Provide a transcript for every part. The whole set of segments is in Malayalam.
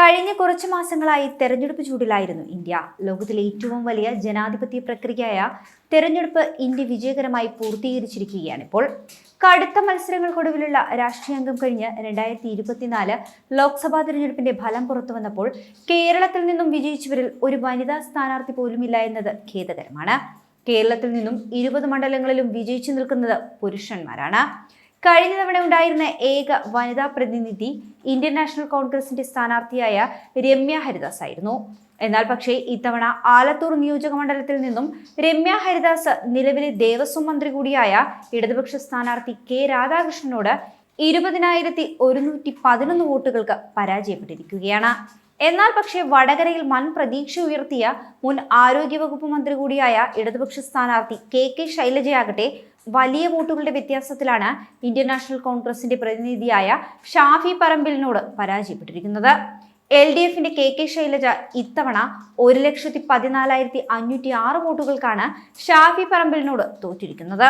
കഴിഞ്ഞ കുറച്ചു മാസങ്ങളായി തെരഞ്ഞെടുപ്പ് ചൂടിലായിരുന്നു ഇന്ത്യ. ലോകത്തിലെ ഏറ്റവും വലിയ ജനാധിപത്യ പ്രക്രിയയായ തെരഞ്ഞെടുപ്പ് ഇന്ത്യ വിജയകരമായി പൂർത്തീകരിച്ചിരിക്കുകയാണ് ഇപ്പോൾ. കടുത്ത മത്സരങ്ങൾക്കൊടുവിലുള്ള രാഷ്ട്രീയാംഗം കഴിഞ്ഞ് രണ്ടായിരത്തി ഇരുപത്തിനാല് ലോക്സഭാ തെരഞ്ഞെടുപ്പിന്റെ ഫലം പുറത്തു വന്നപ്പോൾ കേരളത്തിൽ നിന്നും വിജയിച്ചവരിൽ ഒരു വനിതാ സ്ഥാനാർത്ഥി പോലുമില്ല എന്നത് ഖേദകരമാണ്. കേരളത്തിൽ നിന്നും ഇരുപത് മണ്ഡലങ്ങളിലും വിജയിച്ചു നിൽക്കുന്നത് പുരുഷന്മാരാണ്. കഴിഞ്ഞ തവണ ഉണ്ടായിരുന്ന ഏക വനിതാ പ്രതിനിധി ഇന്ത്യൻ നാഷണൽ കോൺഗ്രസിന്റെ സ്ഥാനാർത്ഥിയായ രമ്യ ഹരിദാസ് ആയിരുന്നു. എന്നാൽ പക്ഷേ ഇത്തവണ ആലത്തൂർ നിയോജക മണ്ഡലത്തിൽ നിന്നും രമ്യ ഹരിദാസ് നിലവിലെ ദേവസ്വം മന്ത്രി കൂടിയായ ഇടതുപക്ഷ സ്ഥാനാർത്ഥി കെ രാധാകൃഷ്ണനോട് ഇരുപതിനായിരത്തി ഒരുന്നൂറ്റി പതിനൊന്ന് വോട്ടുകൾക്ക് പരാജയപ്പെട്ടിരിക്കുകയാണ്. എന്നാൽ പക്ഷേ വടകരയിൽ വൻ പ്രതീക്ഷ ഉയർത്തിയ മുൻ ആരോഗ്യവകുപ്പ് മന്ത്രി കൂടിയായ ഇടതുപക്ഷ സ്ഥാനാർത്ഥി കെ കെ ശൈലജയാകട്ടെ വലിയ വോട്ടുകളുടെ വ്യത്യാസത്തിലാണ് ഇന്ത്യൻ നാഷണൽ കോൺഗ്രസിന്റെ പ്രതിനിധിയായ ഷാഫി പറമ്പിലിനോട് പരാജയപ്പെട്ടിരിക്കുന്നത്. എൽ ഡി എഫിന്റെ കെ കെ ശൈലജ ഇത്തവണ ഒരു ലക്ഷത്തി പതിനാലായിരത്തി അഞ്ഞൂറ്റി ആറ് വോട്ടുകൾക്കാണ് ഷാഫി പറമ്പിലിനോട് തോറ്റിരിക്കുന്നത്.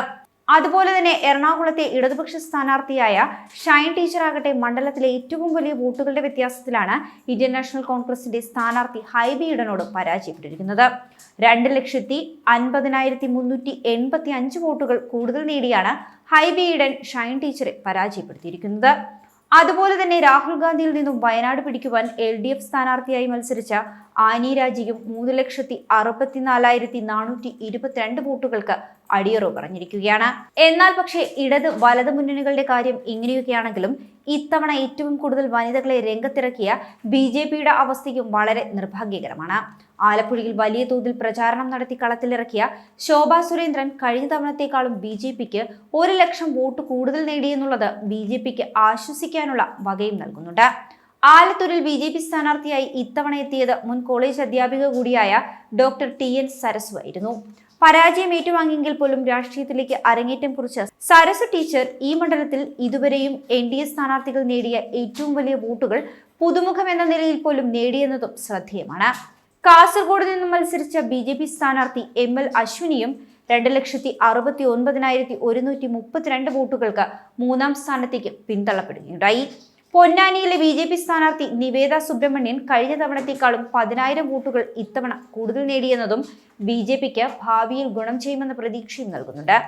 അതുപോലെ തന്നെ എറണാകുളത്തെ ഇടതുപക്ഷ സ്ഥാനാർത്ഥിയായ ഷൈൻ ടീച്ചറാകട്ടെ മണ്ഡലത്തിലെ ഏറ്റവും വലിയ വോട്ടുകളുടെ വ്യത്യാസത്തിലാണ് ഇന്ത്യൻ നാഷണൽ കോൺഗ്രസിന്റെ സ്ഥാനാർത്ഥി ഹൈബി ഈഡനോട് പരാജയപ്പെട്ടിരിക്കുന്നത്. രണ്ട് ലക്ഷത്തി അൻപതിനായിരത്തി മുന്നൂറ്റി എൺപത്തി അഞ്ച് വോട്ടുകൾ കൂടുതൽ നേടിയാണ് ഹൈബി ഈഡൻ ഷൈൻ ടീച്ചറെ പരാജയപ്പെടുത്തിയിരിക്കുന്നത്. അതുപോലെ തന്നെ രാഹുൽ ഗാന്ധിയിൽ നിന്നും വയനാട് പിടിക്കുവാൻ എൽ ഡി എഫ് സ്ഥാനാർത്ഥിയായി മത്സരിച്ച ആനി രാജിയും മൂന്ന് ലക്ഷത്തി അറുപത്തിനാലായിരത്തി നാനൂറ്റി ഇരുപത്തിരണ്ട് വോട്ടുകൾക്ക് അടിയറവ് പറഞ്ഞിരിക്കുകയാണ്. എന്നാൽ പക്ഷേ ഇടത് വലത് മുന്നണികളുടെ കാര്യം ഇങ്ങനെയൊക്കെയാണെങ്കിലും ഇത്തവണ ഏറ്റവും കൂടുതൽ വനിതകളെ രംഗത്തിറക്കിയ ബി ജെ പിയുടെ അവസ്ഥയും വളരെ നിർഭാഗ്യകരമാണ്. ആലപ്പുഴയിൽ വലിയ തോതിൽ പ്രചാരണം നടത്തി കളത്തിലിറക്കിയ ശോഭാ സുരേന്ദ്രൻ കഴിഞ്ഞ തവണത്തേക്കാളും ബി ജെ പിക്ക് ഒരു ലക്ഷം വോട്ട് കൂടുതൽ നേടിയെന്നുള്ളത് ബി ജെ പിക്ക് ആശ്വസിക്കാനുള്ള വകയും നൽകുന്നുണ്ട്. ആലത്തൂരിൽ ബി ജെ പി സ്ഥാനാർത്ഥിയായി ഇത്തവണ എത്തിയത് മുൻ കോളേജ് അധ്യാപിക കൂടിയായ ഡോക്ടർ ടി എൻ സരസു ആയിരുന്നു. പരാജയം ഏറ്റുവാങ്ങിയെങ്കിൽ പോലും രാഷ്ട്രീയത്തിലേക്ക് അരങ്ങേറ്റം കുറിച്ച സരസ് ടീച്ചർ ഈ മണ്ഡലത്തിൽ ഇതുവരെയും എൻ ഡി എ സ്ഥാനാർത്ഥികൾ നേടിയ ഏറ്റവും വലിയ വോട്ടുകൾ പുതുമുഖം എന്ന നിലയിൽ പോലും നേടിയെന്നതും ശ്രദ്ധേയമാണ്. കാസർഗോഡ് നിന്ന് മത്സരിച്ച ബി ജെ പി സ്ഥാനാർത്ഥി എം എൽ അശ്വിനിയും രണ്ട് ലക്ഷത്തി അറുപത്തി ഒൻപതിനായിരത്തി ഒരുന്നൂറ്റി മുപ്പത്തിരണ്ട് വോട്ടുകൾക്ക് മൂന്നാം സ്ഥാനത്തേക്ക് പിന്തള്ളപ്പെടുകയുണ്ടായി. പൊന്നാനിയിലെ ബി ജെ പി സ്ഥാനാർത്ഥി നിവേദ സുബ്രഹ്മണ്യൻ കഴിഞ്ഞ തവണത്തേക്കാളും പതിനായിരം വോട്ടുകൾ ഇത്തവണ കൂടുതൽ നേടിയെന്നതും ബി ജെ പിക്ക് ഭാവിയിൽ ഗുണം ചെയ്യുമെന്ന പ്രതീക്ഷയും നൽകുന്നുണ്ട്.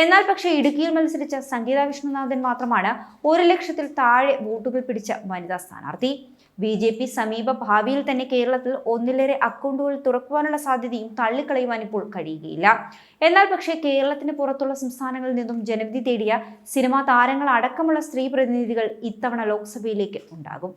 എന്നാൽ പക്ഷേ ഇടുക്കിയിൽ മത്സരിച്ച സംഗീത വിഷ്ണുനാഥൻ മാത്രമാണ് ഒരു ലക്ഷത്തിൽ താഴെ വോട്ടുകൾ പിടിച്ച വനിതാ സ്ഥാനാർത്ഥി. ബി ജെ പി സമീപ ഭാവിയിൽ തന്നെ കേരളത്തിൽ ഒന്നിലേറെ അക്കൗണ്ടുകൾ തുറക്കുവാനുള്ള സാധ്യതയും തള്ളിക്കളയുവാൻ ഇപ്പോൾ കഴിയുകയില്ല. എന്നാൽ പക്ഷേ കേരളത്തിന് പുറത്തുള്ള സംസ്ഥാനങ്ങളിൽ നിന്നും ജനവിധി തേടിയ സിനിമാ താരങ്ങൾ അടക്കമുള്ള സ്ത്രീ പ്രതിനിധികൾ ഇത്തവണ ലോക്സഭയിലേക്ക് ഉണ്ടാകും.